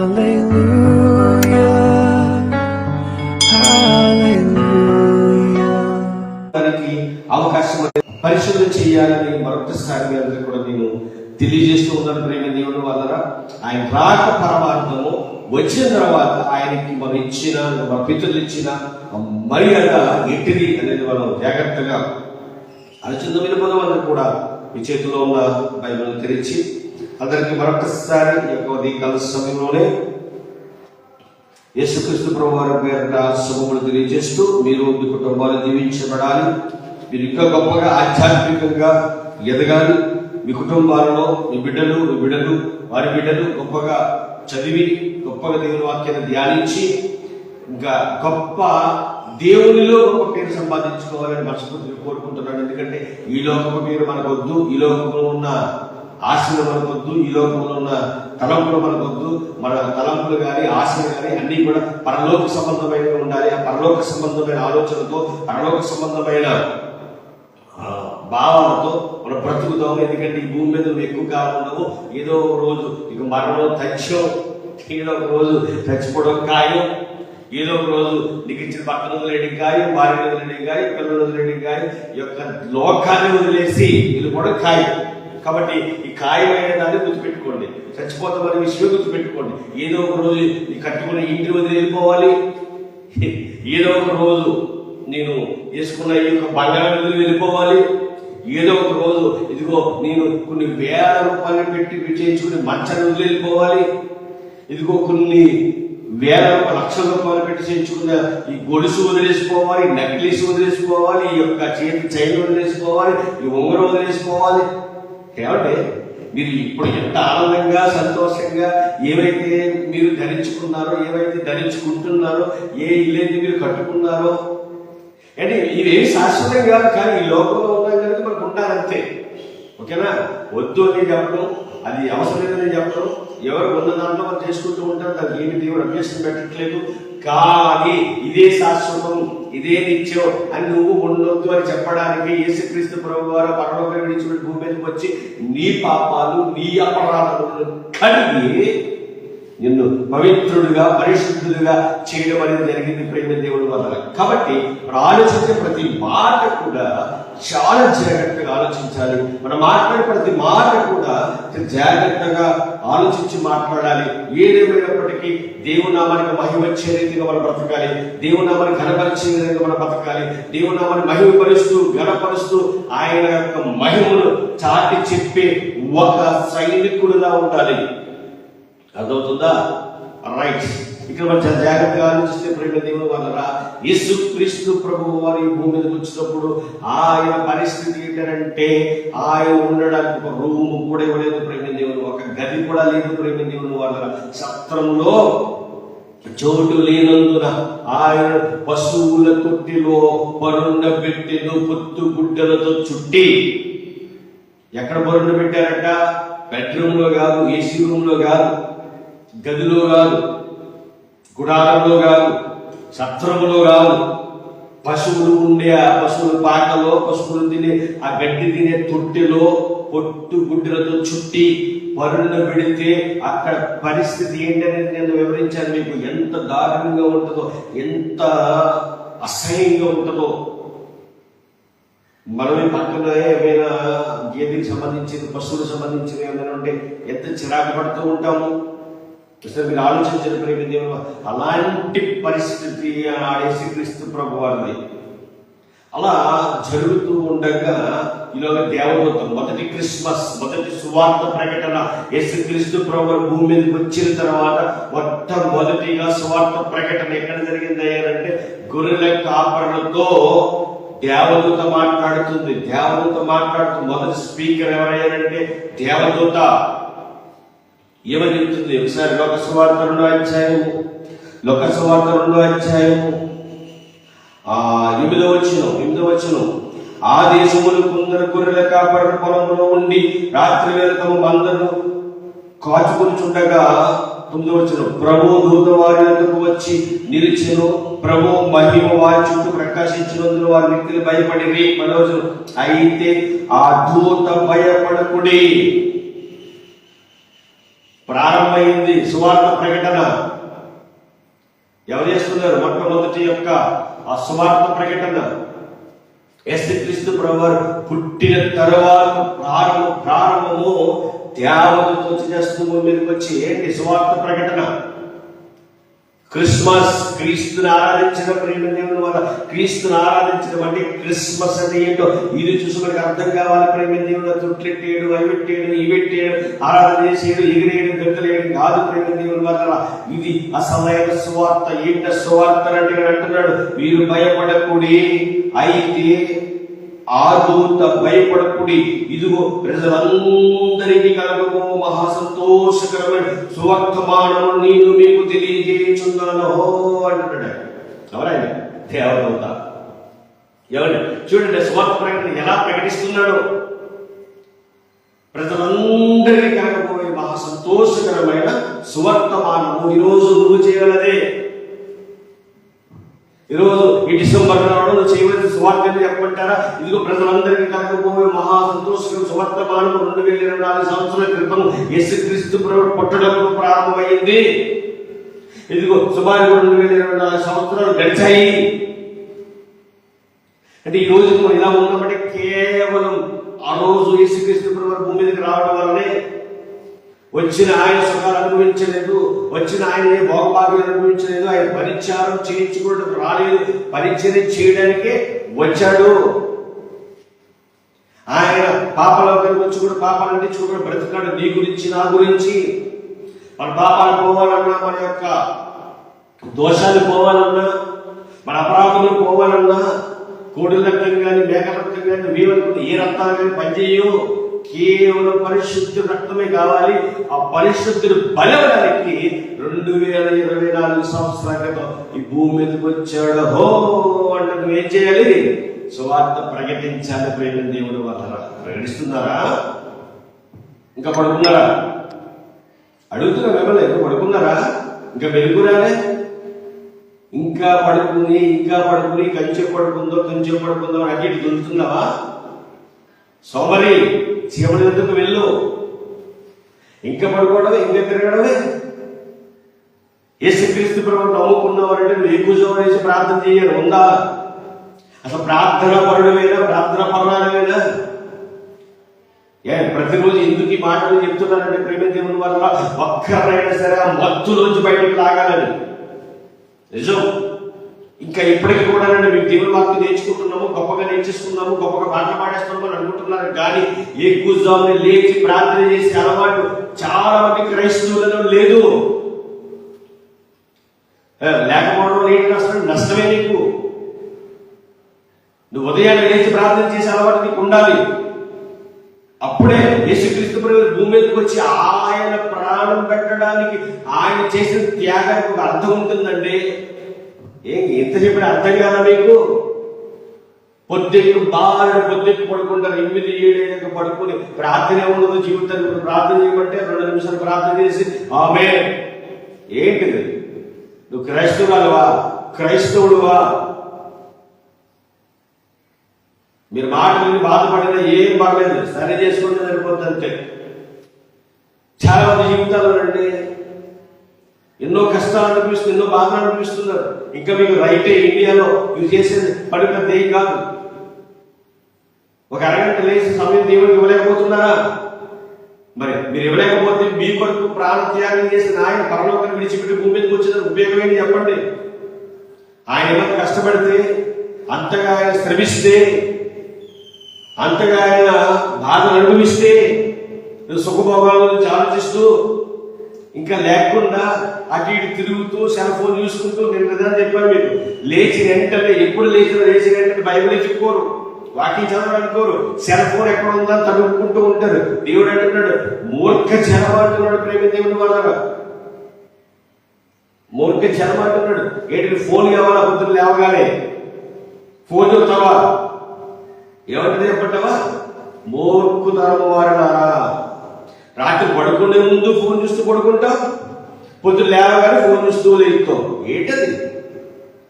Hallelujah. అవకాశం పరిశోధన చేయాలని మరొకసారి మీ అందరికీ కూడా నేను తెలియజేస్తూ ఉన్నాను ప్రేమ దేవుడు వలన ఆయన రాక పరమార్థము వచ్చిన తర్వాత ఆయనకి మనం ఇచ్చిన మన పితృలు ఇచ్చిన మర్యాద ఎట్టిది అనేది మనం జాగ్రత్తగా ఆలోచన పదం కూడా మీ చేతిలో ఉన్న బైబిల్ తెరిచి అందరికి మరొకసారి ఈ యొక్క ఉదయకాల సమయంలోనే యేసుక్రీస్తు ప్రభు వారి పేరిట శుభములు తెలియజేస్తూ మీరు మీ కుటుంబాలు జీవించబడాలి మీరు ఇంకా గొప్పగా ఆధ్యాత్మికంగా ఎదగాలి. మీ కుటుంబాలలో మీ బిడ్డలు మీ బిడ్డలు వారి బిడ్డలు గొప్పగా చదివి గొప్పగా దేవుని వాక్యాన్ని ధ్యానించి ఇంకా గొప్ప దేవునిలో గొప్ప పేరు సంపాదించుకోవాలని మనస్ఫూర్తిగా కోరుకుంటున్నాను. ఎందుకంటే ఈ లోకపు పేరు మనకు వద్దు ఈ లోకంలో ఉన్న ఆశలు మనకొద్దు ఈ లోకంలో ఉన్న తలంపులు మనకొద్దు మన తలంపులు కానీ ఆశలు కానీ అన్ని కూడా పరలోక సంబంధమైన ఉండాలి. ఆ పరలోక సంబంధమైన ఆలోచనతో పరలోక సంబంధమైన భావాలతో మనం బ్రతుకుతాం ఎందుకంటే ఈ భూమి మీద నువ్వు ఎక్కువ కాలం ఉండవు. ఏదో ఒక రోజు ఇక మరణం తథ్యం ఏదో ఒక రోజు చచ్చిపోవడం ఖాయం. ఏదో ఒక రోజు నీకు ఇచ్చిన పక్కన వదిలేయడం ఖాయం భార్య వదిలేయడం ఖాయం పిల్లలు వదిలేయడం ఖాయం. ఈ యొక్క లోకాన్ని వదిలేసి వెళ్ళిపోవడం ఖాయం. కాబట్టి ఈ ఖాయమైన దాన్ని గుర్తుపెట్టుకోండి. చచ్చిపోతామనే విషయం గుర్తుపెట్టుకోండి. ఏదో ఒక రోజు ఈ కట్టుకున్న ఇంటి వదిలి వెళ్ళిపోవాలి. ఏదో ఒక రోజు నేను వేసుకున్న ఈ యొక్క బంగారం వదిలి వెళ్ళిపోవాలి. ఏదో ఒక రోజు ఇదిగో నేను కొన్ని వేల రూపాయలు పెట్టి చేయించుకుని మంచాన్ని వదిలి వెళ్ళిపోవాలి. ఇదిగో కొన్ని వేల రూపాయలు లక్షల రూపాయలు పెట్టి చేయించుకున్న ఈ గొలుసు వదిలేసుకోవాలి నెక్లెస్ వదిలేసుకోవాలి ఈ యొక్క చేతి చైన్ వదిలేసుకోవాలి ఈ ఉంగరం వదిలేసుకోవాలి ఏమంటే మీరు ఇప్పుడు ఎంత ఆనందంగా సంతోషంగా ఏవైతే మీరు ధరించుకున్నారో ఏవైతే ధరించుకుంటున్నారో ఏ ఇల్లేది మీరు కట్టుకున్నారో అంటే ఇవేమి శాశ్వతం కాదు కానీ ఈ లోకంలో ఉన్నాం కనుక మనకు ఉండాలంతే. ఓకేనా? వద్దు అని చెప్పడం అది అవసరం లేదని చెప్పడం ఎవరు ఉన్న దాంట్లో మనం చేసుకుంటూ ఉంటారు దానికి ఏమి దేవుడు అభ్యసనం పెట్టట్లేదు. కానీ ఇదే శాశ్వతం. ఇదే నిత్యం అని నువ్వు ఉండొద్దు అని చెప్పడానికి యేసుక్రీస్తు ప్రభు వారు పరలోకం విడిచిపెట్టి భూమి మీదకి వచ్చి నీ పాపాలు నీ అపరాధాలను కలిగి నిన్ను పవిత్రుడుగా పరిశుద్ధులుగా చేయడం అనేది జరిగింది ప్రేమ దేవుడు వల్ల. కాబట్టి ఆలోచించే ప్రతి మాట కూడా చాలా జాగ్రత్తగా ఆలోచించాలి. మనం మాట్లాడే ప్రతి మాట కూడా జాగ్రత్తగా ఆలోచించి మాట్లాడాలి. ఏదేమైనప్పటికీ దేవునామానికి మహిమ వచ్చే రీతిగా మనం బ్రతకాలి. దేవునామాన్ని ఘనపరిచే విధంగా మనం బ్రతకాలి. దేవునామాన్ని మహిమపరుస్తూ ఘనపరుస్తూ ఆయన యొక్క మహిమను చాటి చెప్పే ఒక సైనికుడిలా ఉండాలి. అర్థమవుతుందా? రైట్ ఇక్కడ మనం చాలా జాగ్రత్తగా ఆలోచిస్తే ప్రేమ దేవుడు వలన యేసు క్రీస్తు ప్రభు వారు ఈ భూమి మీదకి వచ్చినప్పుడు ఆయన పరిస్థితి ఏంటంటే ఆయన ఉండడానికి ఒక రూమ్ కూడా ఇవ్వలేదు ప్రేమ దేవుడు. ఒక గది కూడా లేదు ప్రేమ దేవుడు వలన సత్రంలో చోటు లేనందున ఆయన పశువుల తొట్టిలో పరుండ పెట్టెను పొత్తు గుడ్డలతో చుట్టి ఎక్కడ బరుండ పెట్టారట? బెడ్రూమ్లో కాదు ఏసీ రూమ్లో కాదు గదిలో కాదు. గుడారంలో కాదు సత్రములో కాదు. పశువులు ఉండే ఆ పశువుల పాకలో పశువులు తినే ఆ గడ్డి తినే తొట్టెలో పొట్టు గుడ్డలతో చుట్టి పరుణ పెడితే అక్కడ పరిస్థితి ఏంటనేది నేను వివరించాను మీకు. ఎంత దారుణంగా ఉంటుందో ఎంత అసహ్యంగా ఉంటుందో. మనమే పక్కన ఏమైనా గేదెకి సంబంధించిన పశువులకు సంబంధించిన ఏమైనా ఉంటే ఎంత చిరాకు పడుతూ ఉంటాము. అసలు మీరు ఆలోచించిన ప్రేమ దేవుడు అలాంటి పరిస్థితి ఆడేసి క్రీస్తు ప్రభు వారిది అలా జరుగుతూ ఉండగా ఈలోగ దేవదూతం మొదటి క్రిస్మస్ మొదటి సువార్త ప్రకటన యేసుక్రీస్తు ప్రభు భూమి మీదకి వచ్చిన తర్వాత మొట్టమొదటిగా సువార్త ప్రకటన ఎక్కడ జరిగింది అయ్యారంటే గొర్రెల కాపరులతో దేవదూత మాట్లాడుతుంది. దేవదూత మాట్లాడుతూ మొదటి స్పీకర్ ఎవరయ్యారంటే దేవదూత. ఏమని చెప్తుంది ఒకసారి లోక సువార్త రెండో అధ్యాయము? లోక సువార్త రెండో అధ్యాయము. ఆ ఎనిమిదో వచ్చిన ఎనిమిదో వచ్చిన ఆ దేశములు కొందరు గొర్రెల కాపరి పొలంలో ఉండి రాత్రి వేళ తమ మందను కాచుకుంటుండగా తొమ్మిదో వచ్చిన ప్రభు దూత వారి వచ్చి నిలిచెను. ప్రభు మహిమ వారి చుట్టూ ప్రకాశించినందున వారి వ్యక్తులు భయపడి మనోజు అయితే ఆ దూత భయపడకుడి. ప్రారంభమైంది సువార్త ప్రకటన. ఎవరు చేస్తున్నారు? మొట్టమొదటి యొక్క ఆ సువార్త ప్రకటన. ఎస్టి క్రీస్తు ప్రభువారు పుట్టిన తర్వాత ప్రారంభ ప్రారంభము దేవతతో వచ్చి చేస్తూ మీదకి వచ్చి ఏంటి సువార్త ప్రకటన? క్రిస్మస్ క్రీస్తుని ఆరాధించడం ప్రేమ దేవుని వల్ల క్రీస్తుని ఆరాధించడం అంటే క్రిస్మస్ అంటే ఏంటో ఇది చూసి అర్థం కావాలి ప్రేమ దేవుడు తుట్లెట్టేయడు అవి పెట్టేయడు ఆరాధన చేసేయడు ఎగిరేయడం గంటలేయడం కాదు ప్రేమ దేవుని వల్ల. ఇది అసలైన సువార్త. ఏంట సువార్త అంటే అంటున్నాడు మీరు భయపడకుడి అయితే ఆ దూత భయపడకుడి. ఇదిగో ప్రజలందరికీ కలగము మహా సంతోషకరమైన సువర్తమానము నేను మీకు తెలియజేయుచున్నాను అంటున్నాడు ఎవరైనా దేవదూత. ఎవరు చూడండి సువార్త ప్రకటన ఎలా ప్రకటిస్తున్నాడు. ప్రజలందరికీ కలగబోయే మహా సంతోషకరమైన సువర్తమానము ఈరోజు నువ్వు చేయగలదే. ఈరోజు ఈ డిసెంబర్ నెలలో చేయవలసిన సువార్తను చెప్పమంటారా? ఇదిగో ప్రజలందరికీ కలగబోయే మహా సంతోషకరం సువర్తమానం రెండు వేల ఇరవై నాలుగు సంవత్సరాల క్రితం యేసు క్రీస్తు ప్రభు పుట్టడంలో ప్రారంభమైంది. ఇదిగో సుమారు రెండు వేల ఇరవై నాలుగు సంవత్సరాలు గడిచాయి. అంటే ఈ రోజు ఇలా ఉన్నామంటే కేవలం ఆ రోజు యేసుక్రీస్తు ప్రభు భూమి మీదకి రావడం వల్లనే వచ్చిన ఆయన సుఖాలు అనుభవించలేదు వచ్చిన ఆయన ఏ భోగభాగ్యం అనుభవించలేదు ఆయన పరిచారం చేయించుకోవడం రాలేదు పరిచయం చేయడానికే వచ్చాడు. ఆయన పాపలోకానికి వచ్చి కూడా పాపాలు అంటించుకుంటూ బ్రతికాడు నీ గురించి నా గురించి. మన పాపాలు పోవాలన్నా మన యొక్క దోషాలు పోవాలన్నా మన అపరాధములు పోవాలన్నా కోడి రక్తం కానీ మేక రక్తం కానీ వీవనుకున్న ఏ రక్తాలు కానీ పనిచేయవు. కేవలం పరిశుద్ధి రక్తమే కావాలి. ఆ పరిశుద్ధిని బలవడానికి రెండు వేల ఇరవై నాలుగు సంవత్సరాల క్రితం ఈ భూమి మీదకి వచ్చాడు. హో అంటే నువ్వేం చేయాలి? సువార్త ప్రకటించాలి. ప్రేమ దేవుడు వల్ల ప్రకటిస్తున్నారా? ఇంకా పడుకున్నారా? అడుగుతున్నా మిమ్మల్ని ఇంకా పడుకున్నారా? ఇంకా మెరుగురాలే ఇంకా పడుకుని ఇంకా పడుకుని కంచె పడుకుందో కంచె పడుకుందో అటు ఇటు దొరుకుతున్నావా సోమరి! చీమడి ఎందుకు వెళ్ళు. ఇంకా పడుకోవడమే ఇంకా తిరగడమే. యేసుక్రీస్తు ప్రభు నమ్ముకున్నవారంటే నువ్వు ఎక్కువ జోరు ప్రార్థన చేయరు ఉందా? అసలు ప్రార్థన పరుడమేనా ప్రార్థన పర్వాలమైనా ఏ ప్రతిరోజు ఎందుకు ఈ మాటలు చెప్తున్నానంటే ప్రేమ దేవుని వల్ల ఒక్కరైనా సరే ఆ మత్తులోంచి బయటకు లాగాలని. నిజం. ఇంకా ఇప్పటికీ కూడా మీకు దేవుని వాక్యం నేర్చుకుంటున్నాము గొప్పగా నేర్చేసుకున్నాము గొప్పగా పాటలు పాడేస్తున్నాము అని అనుకుంటున్నారు. కానీ ఏ కూర్చోని లేచి ప్రార్థన చేసే అలవాటు చాలా మంది క్రైస్తవులలో లేదు. లేకపోవడం లేని నష్టం నష్టమే నీకు. నువ్వు ఉదయాన్నే లేచి ప్రార్థన చేసే అలవాటు నీకు ఉండాలి. అప్పుడే యేసుక్రీస్తు ప్రభు భూమి మీదకి వచ్చి ఆయన ప్రాణం పెట్టడానికి ఆయన చేసిన త్యాగానికి ఒక అర్థం ఉంటుందండి. ఏం ఎంత చెప్పిన అర్థం కాదా మీకు? పొద్దుకు బాగా పొద్దుకు పడుకుంటారు ఎనిమిది ఏడేళ్ళకి పడుకుని ప్రార్థన ఉండదు జీవితానికి. ప్రార్థన చేయమంటే రెండు నిమిషాలు ప్రార్థన చేసి ఆమె ఏంటిది? నువ్వు క్రైస్తవురాలువా? క్రైస్తవుడువా? మీరు మాట బాధపడినా ఏం పర్లేదు. సరి చేసుకుంటే సరిపోతుంది అంతే. చాలా మంది జీవితాలు అండి ఎన్నో కష్టాలు అనిపిస్తుంది ఎన్నో బాధలు అనిపిస్తున్నారు ఇంకా మీకు రైటే ఇండియాలో మీరు చేసేది పని పెద్ద ఏం కాదు. ఒక అరగంట లేచి సమయం దేవుడికి ఇవ్వలేకపోతున్నారా? మరి మీరు ఇవ్వలేకపోతే మీ కొరకు ప్రాణ త్యాగం చేసిన ఆయన పరలోకాన్ని విడిచిపెట్టి భూమి మీదకి వచ్చిన ఉపయోగం ఏంటి చెప్పండి. ఆయన ఎంత కష్టపడితే అంతగా ఆయన శ్రమిస్తే అంతగా ఆయన బాధలు అనుభవిస్తే నువ్వు సుఖభోగాల గురించి ఆలోచిస్తూ ఇంకా లేకుండా అటు ఇటు తిరుగుతూ సెల్ ఫోన్ చూసుకుంటూ నేను నిజం చెప్పాను మీకు. లేచి వెంటనే ఎప్పుడు లేచిన లేచిన వెంటనే బైబిల్ చెప్పుకోరు వాకింగ్ చదవాలనుకోరు సెల్ ఫోన్ ఎక్కడ ఉందని తడుపుకుంటూ ఉంటారు. దేవుడు అంటున్నాడు మూర్ఖ జనం అంటున్నాడు ప్రేమ దేవుని వాళ్ళ మూర్ఖ జనం అంటున్నాడు ఏంటి ఫోన్ కావాలా? పొద్దున్న లేవగానే. ఫోన్ చూస్తావా? ఏమంటే చెప్పంటావా మూర్ఖు తరము వారనారా రాత్రి పడుకునే ముందు ఫోన్ చూస్తూ పడుకుంటావు? పొద్దున్న లేవగానే ఫోన్ చూస్తూ లేస్తావు ఏంటది?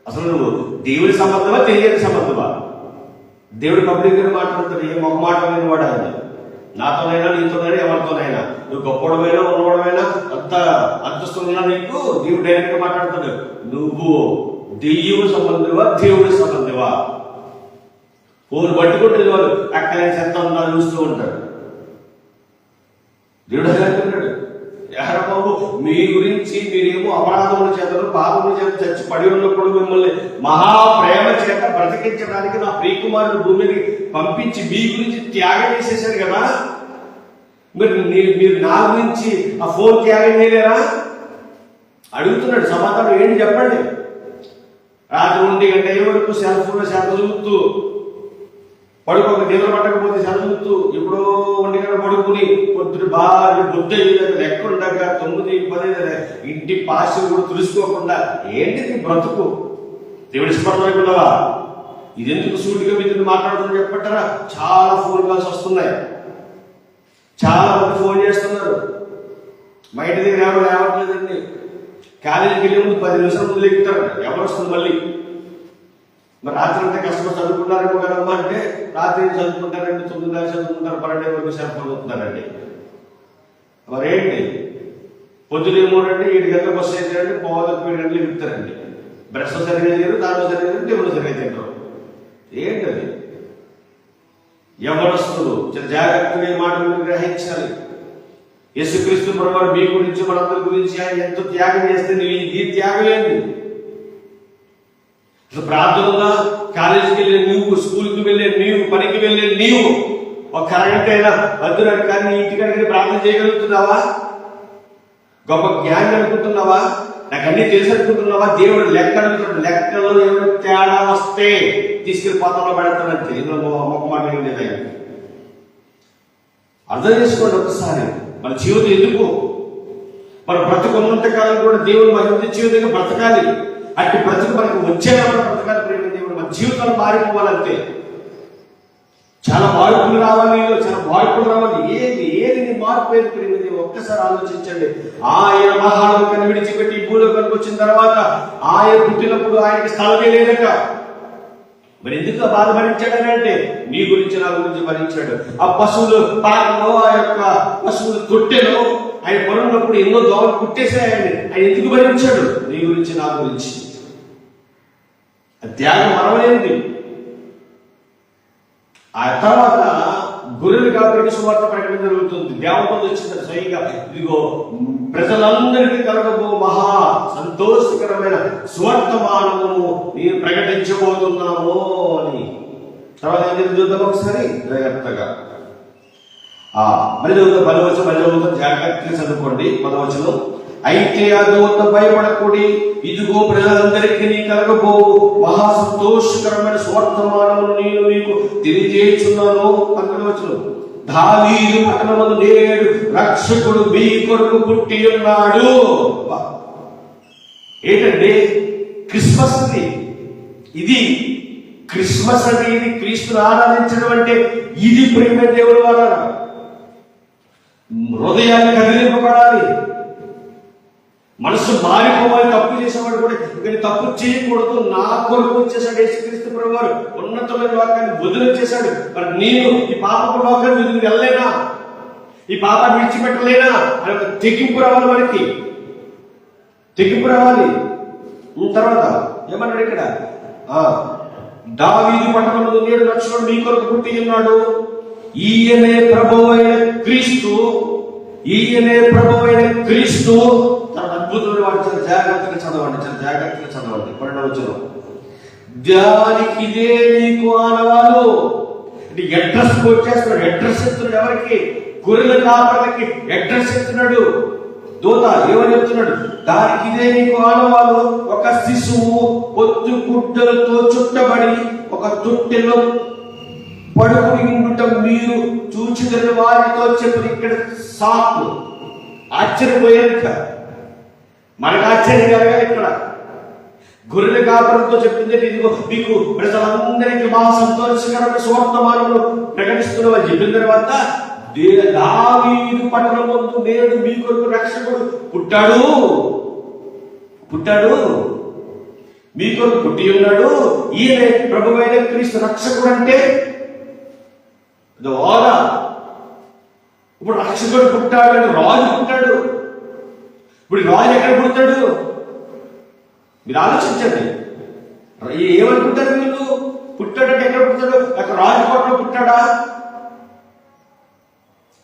అసలు నువ్వు దేవుడి సంబంధమా తెలియని సంబంధమా? దేవుడు పబ్లిక్గా మాట్లాడుతాడు. ఏ ఒక మాట లేని వాడు అది నాతోనైనా నీతోనైనా ఎవరితోనైనా. నువ్వు గొప్పడమైనా ఉన్నవాడమైనా అంత దేవుడు డైరెక్ట్గా మాట్లాడుతాడు. నువ్వు దెయ్యము సంబంధివా దేవుడి సంబంధివా ఫోన్ పట్టుకుంటే వాళ్ళు అక్కడ చెత్త ఉందా చూస్తూ ఉంటాడు దేవుడు అదే అంటున్నాడు ఎహర బాబు మీ గురించి మేము అపరాధముల చేతను పాపముల చేత చచ్చి పడి ఉన్నప్పుడు మిమ్మల్ని మహా ప్రేమ చేత బ్రతికించడానికి నా ప్రియకుమారుడు భూమిని పంపించి మీ గురించి త్యాగం చేసేసారు కదా? మీరు మీరు నా గురించి ఆ ఫోన్ త్యాగం చేయలేరా? అడుగుతున్నాడు సమాధానం ఏంటి చెప్పండి. రాత్రి ఒంటి గంట అయ్యే వరకు సెల్ ఫోన్లో శాతం చూస్తూ పడుకోక నిద్ర పట్టకపోతే చదువుతూ ఎప్పుడో ఒంటి పడుకుని పొద్దున బాగా బుద్ధ లెక్క తొమ్మిది పది ఇంటి పాసి కూడా తులుసుకోకుండా ఏంటిది బ్రతుకు? దేవుడి ఇష్టపడలేకున్నావా ఇది ఎందుకు సూటిగా మీతో మాట్లాడుతున్నా చెప్పట్టారా చాలా ఫోన్ కాల్స్ వస్తున్నాయి. చాలా మంది ఫోన్ చేస్తున్నారు. బయట దగ్గర ఎవరు రావట్లేదండి కాలేజీకి వెళ్ళే ముందు పది నిమిషాల ముందు ఎక్కుతారు ఎవరు వస్తుంది మళ్ళీ? మరి రాత్రి అంతా కష్టపడి చదువుకున్నారేమో కదమ్మా అంటే రాత్రి చదువుకుంటారండి? తొమ్మిది దాకా చదువుకుంటారు పన్నెండు వరకు సరిపోతున్నారండి మరి ఏంటి? పొద్దునేమో రండి ఏడు గంటలకు బస్సు అయితే పోవాలకు ఏడు గంటలు ఎక్కుతారండి. బ్రష్ సరిగా చేయరు దాంట్లో సరిగా చేయరు దేవుడు సరిగా తింటారు. ఏంటి అది? ఎవరస్తులు జాగ్రత్తగా మాటలు గ్రహించాలి. యేసుక్రీస్తు ప్రభువారు మీ గురించి మనందరి గురించి ఆయన ఎంతో త్యాగం చేస్తే నువ్వు ఈ త్యాగం ఏంటి ప్రార్థనగా కాలేజీకి వెళ్ళే నీవు స్కూల్కి వెళ్ళే నీవు పనికి వెళ్ళే నీవు ఒక అరగంట అయినా వద్దురాడు కానీ నీ ఇంటికాడికి ప్రార్థన చేయగలుగుతున్నావా? గొప్ప జ్ఞానం అనుకుంటున్నావా? నాకు అన్ని తెలుసు అనుకుంటున్నావా? దేవుడు లెక్క అడుగుతున్నాడు లెక్కలో ఏమైనా తేడా వస్తే తీసుకెళ్ళి పాత్రలో పెడతానంటే ఇందులో మొక్క మాట లేదు అర్థం చేసుకోండి ఒకసారి. మన జీవితం ఎందుకు? మన బ్రతుకున్నంత కాలం కూడా దేవుడు మహిమ జీవితంగా బ్రతకాలి. అట్టి బ్రతుకు మనకు వచ్చేలా బ్రతకాలి ప్రేమ దేవుడు. మన జీవితాలు మారిపోవాలంతే చాలా మార్పులు రావాలి చాలా మార్పులు రావాలి. ఏది ఏది నీ మార్పు ఏది ప్రేమ దేవుడు? ఒక్కసారి ఆలోచించండి. ఆయన మహాలోకాన్ని విడిచిపెట్టి ఈ భూలోకానికి వచ్చిన తర్వాత ఆయన పుట్టినప్పుడు ఆయనకి స్థలమే లేదట. మరి ఎందుకు బాధ భరించాడని అంటే నీ గురించి నా గురించి భరించాడు. ఆ పశువులు పాకలో ఆ యొక్క పశువులు తొట్టెలో ఆయన పొలంలోప్పుడు ఎన్నో దోమలు కుట్టేశాయని ఆయన ఎందుకు భరించాడు? నీ గురించి నా గురించి. త్యాగం మరవలేనిది. ఆ తర్వాత గొర్రెలు కాబట్టి సువార్త ప్రకటన జరుగుతుంది. దేవతలు వచ్చింది స్వయంగా. ఇదిగో ప్రజలందరికీ కలగబో మహా సంతోషకరమైన సువర్తమానము నేను ప్రకటించబోతున్నాము అని. తర్వాత ఏం జరిగింది చూద్దాం ఒకసారి? జాగ్రత్తగా. ఆ మరి చదువుతాం పదవచనం మరి చదువుతాం జాగ్రత్తగా చదువుకోండి పదవచనం. అయితే ఆ దూత భయపడకుడి ఇదిగో ప్రజలందరికీ నీ కలగబో. మహా సంతోషకరమైన స్వర్తమానమును నేను మీకు తెలియజేస్తున్నాను. పక్కన దావీదు పట్టణమును నేడు రక్షకుడు మీ కొరకు పుట్టి ఉన్నాడు. ఏంటంటే క్రిస్మస్ అది ఇది క్రిస్మస్ అంటే ఇది క్రీస్తుని ఆరాధించడం అంటే ఇది ప్రేమ దేవుడు వాళ్ళ హృదయాన్ని కదిలింపబడాలి. మనసు మారిపోవాలి తప్పు చేసేవాడు కూడా. ఇక్కడ తప్పు చేయకూడదు. నా కొరకు వచ్చేసాడు యేసుక్రీస్తు ప్రభు వారు ఉన్నతమైన లోకాన్ని వదిలిచ్చేశాడు మరి నేను ఈ పాపపు లోకాన్ని వదిలి వెళ్ళలేనా? ఈ పాపాన్ని విడిచిపెట్టలేనా? అని ఒక తెగింపు రావాలి మనకి తెగింపు రావాలి. తర్వాత ఏమన్నాడు ఇక్కడ? దావీది దావీదు పట్టణంలో నేడు లక్షణం మీ కొరకు పుట్టి ఉన్నాడు. ఈయనే ప్రభు అయిన క్రీస్తు. ఈయనే ప్రభు అయిన క్రీస్తు. అద్భుతమైన వాడు చాలా జాగ్రత్తగా చదవండి చాలా జాగ్రత్తగా చదవండి. పన్నెండవ వచ్చిన దానికి ఇదే నీకు ఆనవాలు అంటే అడ్రస్ వచ్చేస్తున్నాడు అడ్రస్ ఇస్తున్నాడు ఎవరికి? గొర్రెల కాపర్లకి అడ్రస్ ఇస్తున్నాడు దూత ఏమని చెప్తున్నాడు? దానికి ఇదే నీకు ఆనవాలు ఒక శిశువు పొత్తు గుడ్డలతో చుట్టబడి ఒక తుట్టెలో పడుకుని ఉండటం మీరు చూచిన వారితో చెప్పిన ఇక్కడ సాకు. ఆశ్చర్యపోయాక మనకు ఆశ్చర్యం కలగాలి ఇక్కడ. గొర్రెల కాపురంతో చెప్పింది ఇదిగో మీకు ప్రజలందరికీ మహా సంతోషకరమైన సువర్తమానంలో ప్రకటిస్తున్న వాళ్ళు చెప్పిన తర్వాత దావీదు పట్టణం ముందు నేడు మీ కొరకు రక్షకుడు పుట్టాడు. పుట్టాడు. మీ కొరకు పుట్టి ఉన్నాడు. ఈయన ప్రభువైన క్రీస్తు రక్షకుడు అంటే ఇప్పుడు రక్షకుడు పుట్టాడు అని రాజు పుట్టాడు. ఇప్పుడు రాజు ఎక్కడ పుడతాడు? మీరు ఆలోచించండి. ఏమనుకుంటారు మీరు పుట్టాడంటే ఎక్కడ పుట్టాడు అక్కడ రాజకోటలో పుట్టాడా?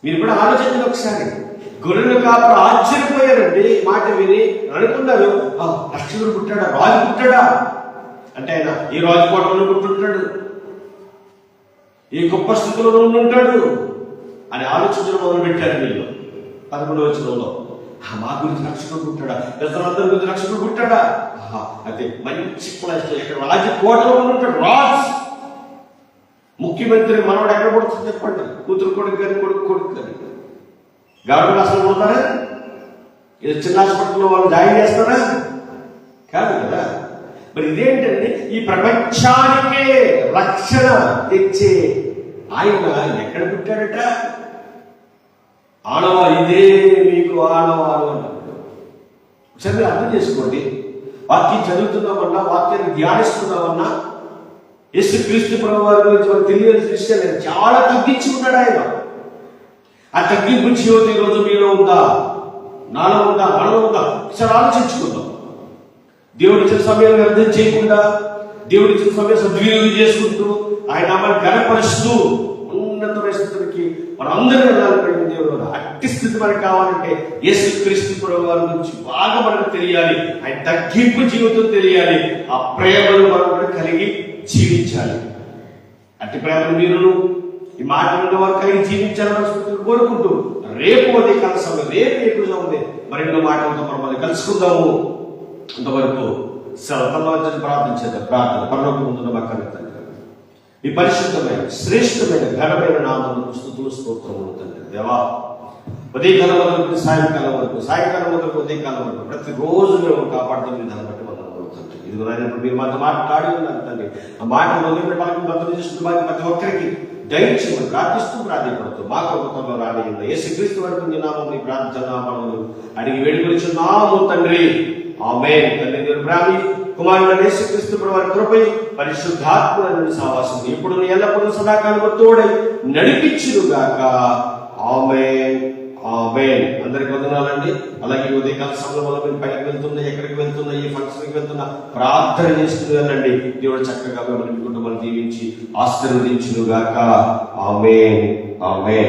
మీరు కూడా ఆలోచించండి ఒకసారి. గొర్రెలు కాపులు ఆశ్చర్యపోయారండి. మాట విని అనుకున్నారు. లక్ష్మణుడు పుట్టాడా? రాజు పుట్టాడా? అంటే ఆయన ఈ రాజకోటలో పుట్టుంటాడు. ఈ గొప్ప స్థితిలో ఉంటాడు అని ఆలోచించడం మొదలు పెట్టారు వీళ్ళు. పదమూడవ వచనంలో. మా గురించి రక్షకుడు పుట్టాడా? ఇతరులందరి గురించి రక్షకుడు పుట్టాడా? అయితే మంచి ప్లేస్ ఇక్కడ రాజకోటలో ఉంటాడు రాజ్! ముఖ్యమంత్రి మనవాడు ఎక్కడ పడుతుంది చెప్పండి. కూతురు కొడుకు కానీ కొడుకు కొడుకు కానీ గవర్నమెంట్ అసలు పుడతారా? ఏదో చిన్న హాస్పిటల్లో వాళ్ళు జాయిన్ చేస్తారా? కాదు కదా. మరి ఇదేంటంటే ఈ ప్రపంచానికే రక్షణ తెచ్చే ఆయన ఎక్కడ పుట్టాడట? ఆడవా ఇదే మీకు ఆడవారు అన్నప్పుడు ఒకసారి మీరు అర్థం చేసుకోండి. వాక్యం చదువుతున్నామన్నా వాక్యాన్ని ధ్యానిస్తున్నామన్నా యేసు క్రీస్తు ప్రభు వారి గురించి మనకు తెలియని విషయాలు చాలా తగ్గించి ఉన్నాడు ఆయన. ఆ తగ్గింపు జీవితం ఈరోజు మీలో ఉందా? నాలో ఉందా? మనలో ఉందా? ఒకసారి ఆలోచించుకుందాం. దేవుడి ఇచ్చిన సమయాన్ని వ్యర్థం చేయకుండా దేవుడి ఇచ్చిన సమయం సద్వినియోగం చేసుకుంటూ ఆయన నామాన్ని గణపరుస్తూ ఉన్నతమైన స్థితికి మనం వెళ్ళాలి వెళ్ళాలి దేవుడు. అట్టి స్థితి మనకు కావాలంటే యేసు క్రీస్తు వారి గురించి బాగా మనకు తెలియాలి. ఆయన తగ్గింపు జీవితం తెలియాలి. ఆ ప్రేమను మనం కూడా కలిగి జీవించాలి. అట్టి ప్రేమను మీరు ఈ మాట ఉన్న వారు కలిగి జీవించాలని కోరుకుంటూ రేపు అదే కాల సమయం రేపు ఎక్కువ ఉంది మరెన్నో మాటలతో మనం కలుసుకుందాము. అంతవరకు సెలవు ప్రార్థించేది ప్రార్థన పరలోకం ముందున్న మాకు ఈ పరిశుద్ధమైన శ్రేష్టమైన ఘనమైన నామను స్థుతులు స్తోత్రములు తండ్రి దేవా ఉదయకాలం వరకు సాయంకాలం వరకు సాయంకాలం వరకు ఉదయకాలం వరకు ప్రతిరోజు మేము కాపాడుతుంది దాన్ని బట్టి వందనములు ఇది నాయనప్పుడు మీరు మాతో మాట్లాడి ఉన్నారు తండ్రి. ఆ మాట మొదలు మనకు భద్రం చేస్తున్న వారి ప్రతి ఒక్కరికి దయచేయమని ప్రార్థిస్తూ ప్రార్థపడుతూ మా ప్రభుత్వంలో రాని ఏ శ్రీక్రీస్తు వరకు నీ నామం నీ ప్రార్థన మనములు అడిగి వేడుకొచ్చున్నాము తండ్రి. ఆమె తండ్రి దేవుని బ్రాహ్మి కుమారుడు యేసుక్రీస్తు వారి కృపై పరిశుద్ధాత్మలను సావాసం ఇప్పుడు ఎల్లప్పుడూ సదాకాలం తోడై నడిపించును గాక ఆమె ఆమె అందరికి వందనాలండి. అలాగే ఉదయకాల సమయంలో మీరు పైకి వెళ్తున్నా ఎక్కడికి వెళ్తున్నా ఏ ఫంక్షన్కి వెళ్తున్నా ప్రార్థన చేస్తున్నానండి. దేవుడు చక్కగా మిమ్మల్ని కుటుంబాన్ని దీవించి ఆశీర్వదించును గాక ఆమె ఆమె